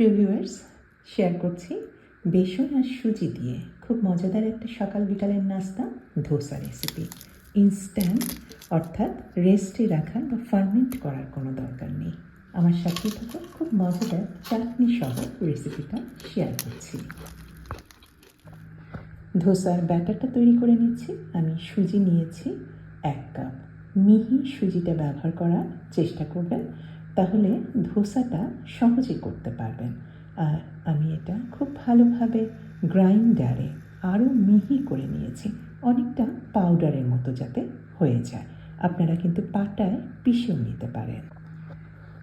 প্রিয় viewers share করছি বেসন আর সুজি দিয়ে। খুব মজাদার একটা সকাল বিকালের নাস্তা, ধোসা রেসিপি ইনস্ট্যান্ট অর্থাৎ রেস্টে রাখার বা ফার্মেন্ট করার কোনো দরকার নেই। আমার সাথেই থাকো খুব মজাদার চাটনি সহ রেসিপিটা শেয়ার করছি। ধোসার ব্যাটারটা তৈরি করে নিচ্ছি। আমি সুজি নিয়েছি এক কাপ। মিহি সুজিটা ব্যবহার করার চেষ্টা করবেন। তাহলে ধোসাটা সহজে করতে পারবেন। আর আমি এটা খুব ভালোভাবে গ্রাইন্ডারে আরও মিহি করে নিয়েছি, অনেকটা পাউডারের মতো যাতে হয়ে যায়। আপনারা কিন্তু পাটায় পিষেও নিতে পারেন।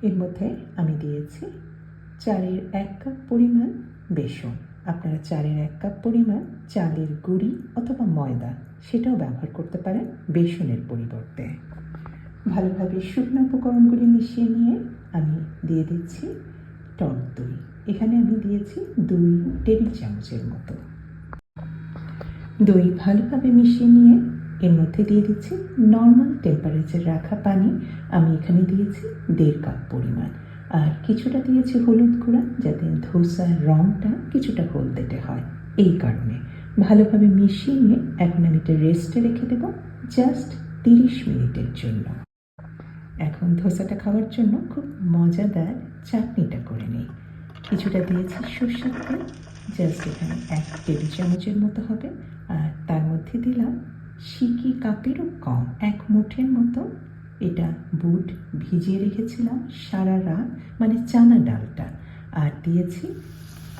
এর মধ্যে আমি দিয়েছি চারের এক কাপ পরিমাণ বেসন। আপনারা চারের এক কাপ পরিমাণ চালের গুঁড়ি অথবা ময়দা, সেটাও ব্যবহার করতে পারেন বেসনের পরিবর্তে। ভালোভাবে শুকনো উপকরণগুলি মিশিয়ে নিয়ে আমি দিয়ে দিচ্ছি টক দই। এখানে আমি দিয়েছি দুই টেবিল চামচের মতো। দই ভালোভাবে মিশিয়ে নিয়ে এর মধ্যে দিয়ে দিচ্ছি নর্মাল টেম্পারেচার রাখা পানি। আমি এখানে দিয়েছি দেড় কাপ পরিমাণ। আর কিছুটা দিয়েছি হলুদ গুঁড়া যাতে ধোসার রঙটা কিছুটা হলদেটে হয়। এই কারণে ভালোভাবে মিশিয়ে নিয়ে এখন আমি এটা রেস্টে রেখে দেব জাস্ট তিরিশ মিনিটের জন্য। এখন ধোসাটা খাওয়ার জন্য খুব মজাদার চাটনিটা করে নিই। কিছুটা দিয়েছি সর্ষের তেল জাস্ট এখানে এক টেবিল চামচের মতো হবে। আর তার মধ্যে দিলাম সিকি কাপেরও কম, এক মুঠের মতো। এটা বুট ভিজিয়ে রেখেছিলাম সারা রাত মানে চানা ডালটা। আর দিয়েছি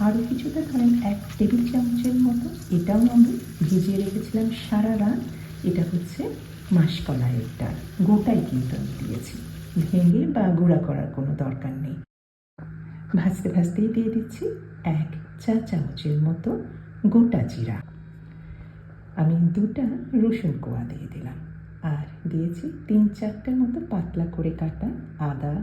আরও কিছুটা, ধরেন এক টেবিল চামচের মতো। এটাও আমি ভিজিয়ে রেখেছিলাম সারা রাত। এটা হচ্ছে মাসকলাইয়ের ডাল গোটাই কিন্তু আমি দিয়েছি। ভেঙে বা গুঁড়া করার কোনো দরকার নেই। ভাজতে ভাজতেই দিয়ে দিচ্ছি এক চা চামচের মতো গোটা জিরা। আমি দুটা রসুন কোয়া দিয়ে দিলাম। আর দিয়েছি তিন চারটের মতো পাতলা করে কাটা আদা,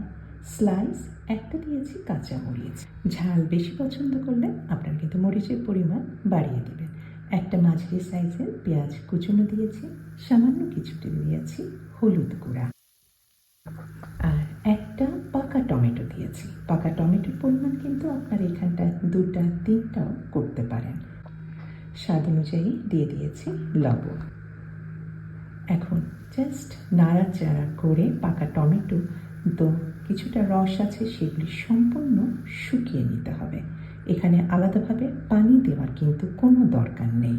স্লাইস, একটা দিয়েছি কাঁচা মরিচ ঝাল বেশি পছন্দ করলে আপনার কিন্তু মরিচের পরিমাণ বাড়িয়ে দেবেন। একটা মাঝারি সাইজের পেঁয়াজ কুচুনো দিয়েছি, সামান্য কিছুটি দিয়েছি হলুদ গুঁড়া। আর একটা পাকা টমেটো দিয়েছি। পাকা টমেটোর পরিমাণ কিন্তু আপনার এখানটা দুটা, তিনটাও করতে পারেন। স্বাদ অনুযায়ী দিয়ে দিয়েছি লবণ। এখন জাস্ট নাড়াচাড়া করে পাকা টমেটো, তো কিছুটা রস আছে সেগুলি সম্পূর্ণ শুকিয়ে নিতে হবে। এখানে আলাদাভাবে পানি দেওয়ার কিন্তু কোনো দরকার নেই।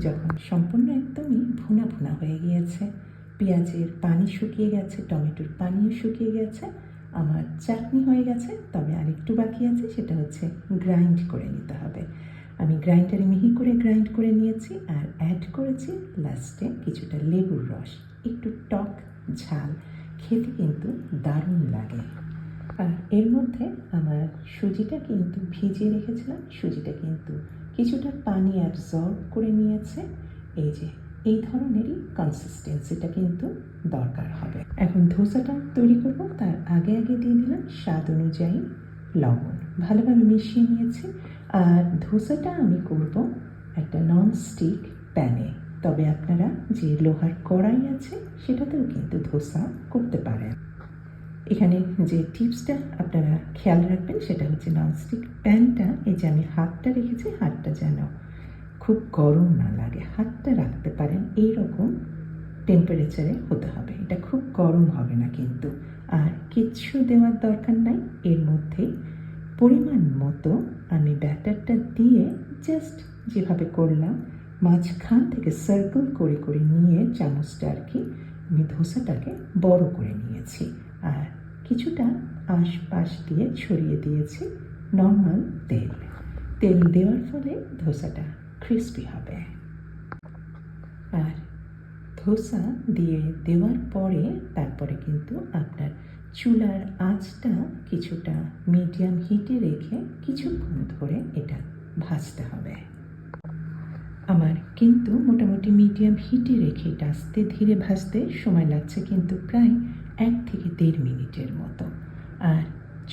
যখন সম্পূর্ণ একদমই ভুনা ভুনা হয়ে গিয়েছে, পেঁয়াজের পানি শুকিয়ে গেছে, টমেটোর পানিও শুকিয়ে গেছে, আমার চাটনি হয়ে গেছে, তবে আরেকটু বাকি আছে, সেটা হচ্ছে গ্রাইন্ড করে নিতে হবে। আমি গ্রাইন্ডারে মিহি করে গ্রাইন্ড করে নিয়েছি আর অ্যাড করেছি লাস্টে কিছুটা লেবুর রস। একটু টক ঝাল, খেতে কিন্তু দারুণ লাগে। আর এর মধ্যে আমার সুজিটা কিন্তু ভিজিয়ে রেখেছিলাম। সুজিটা কিন্তু কিছুটা পানি অ্যাবজর্ব করে নিয়েছে। এই যে, এই ধরনেরই কনসিস্টেন্সিটা কিন্তু দরকার হবে। এখন ধোসাটা তৈরি করব। তার আগে আগে দিয়ে দিলাম স্বাদ অনুযায়ী লবণ। ভালোভাবে মিশিয়ে নিয়েছি। আর ধোসাটা আমি করব একটা নন স্টিক প্যানে। তবে আপনারা যে লোহার কড়াই আছে, সেটাতেও কিন্তু ধোসা করতে পারেন। এখানে যে টিপসটা আপনারা খেয়াল রাখবেন সেটা হচ্ছে ননস্টিক প্যানটা, এই যে আমি হাতটা রেখেছি, হাতটা যেন খুব গরম না লাগে। হাতটা রাখতে পারেন এই রকম টেম্পারেচারে হতে হবে। এটা খুব গরম হবে না কিন্তু। আর কিচ্ছু দেওয়ার দরকার নাই। এর মধ্যে পরিমাণ মতো আমি ব্যাটারটা দিয়ে জাস্ট যেভাবে করলাম, মাঝখান থেকে সার্কেল করে করে নিয়ে চামচটা আর কি, আমি ধোসাটাকে বড় করে নিয়েছি। আর কিছুটা আশপাশ দিয়ে ছড়িয়ে দিয়েছি নর্মাল তেল। তেল দেওয়ার ফলে ধোসাটা ক্রিস্পি হবে। আর ধোসা দিয়ে দেওয়ার পরে তারপরে কিন্তু আপনার চুলার আঁচটা কিছুটা মিডিয়াম হিটে রেখে কিছুক্ষণ ধরে এটা ভাজতে হবে। আমার কিন্তু মোটামুটি মিডিয়াম হিটে রেখে এটা আস্তে ধীরে ভাজতে সময় লাগছে কিন্তু প্রায় এক থেকে দেড় মিনিটের মতো। আর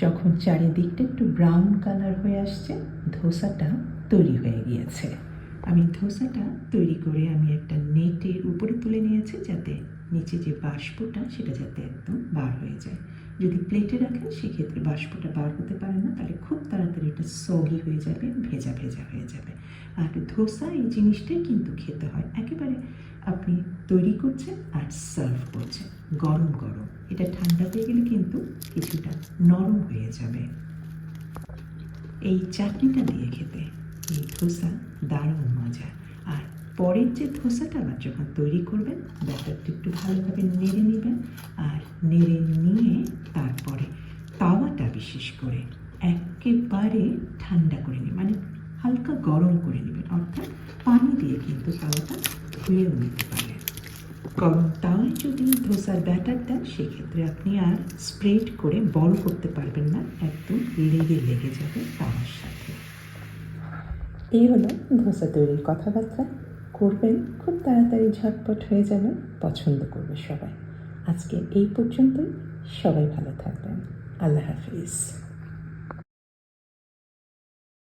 যখন চারিদিকটা একটু ব্রাউন কালার হয়ে আসছে, ধোসাটা তৈরি হয়ে গিয়েছে। আমি ধোসাটা তৈরি করে আমি একটা নেটের উপরে তুলে নিয়েছি যাতে নিচে যে বাষ্পটা, সেটা যাতে একদম বার হয়ে যায়। যদি প্লেটে রাখেন, সেক্ষেত্রে বাষ্পটা বার হতে পারে না, তাহলে খুব তাড়াতাড়ি এটা সগি হয়ে যাবে, ভেজা ভেজা হয়ে যাবে। আর ধোসা এই জিনিসটাই কিন্তু খেতে হয়। একেবারে আপনি তৈরি করছেন আর সার্ভ করছেন। গরম গরম। এটা ঠান্ডা হয়ে গেলে কিন্তু কিছুটা নরম হয়ে যাবে। এই চাটনিটা দিয়ে খেতে এই ধোসা দারুণ মজা। আর পরের যে ধোসাটা আবার যখন তৈরি করবেন, ব্যাটারটা একটু ভালোভাবে নেড়ে নেবেন আর নেড়ে নিয়ে তারপরে তাওয়াটা বিশেষ করে একেবারে ঠান্ডা করে নেবেন মানে হালকা গরম করে নেবেন। অর্থাৎ পানি দিয়ে কিন্তু তাওয়াটা ধুয়েও নিতে পারেন। গরম তাওয়ায় যদি ধোসার ব্যাটার দেন সেক্ষেত্রে আপনি আর স্প্রেড করে বল করতে পারবেন না, একদম লেগে লেগে যাবে তাওয়ার সাথে। এই হলো ধোসা তৈরির কথাবার্তা। করবেন, খুব তাড়াতাড়ি ঝটপট হয়ে যাবে, পছন্দ করবে সবাই। আজকে এই পর্যন্তই, সবাই ভালো থাকবেন। আল্লাহ হাফিজ।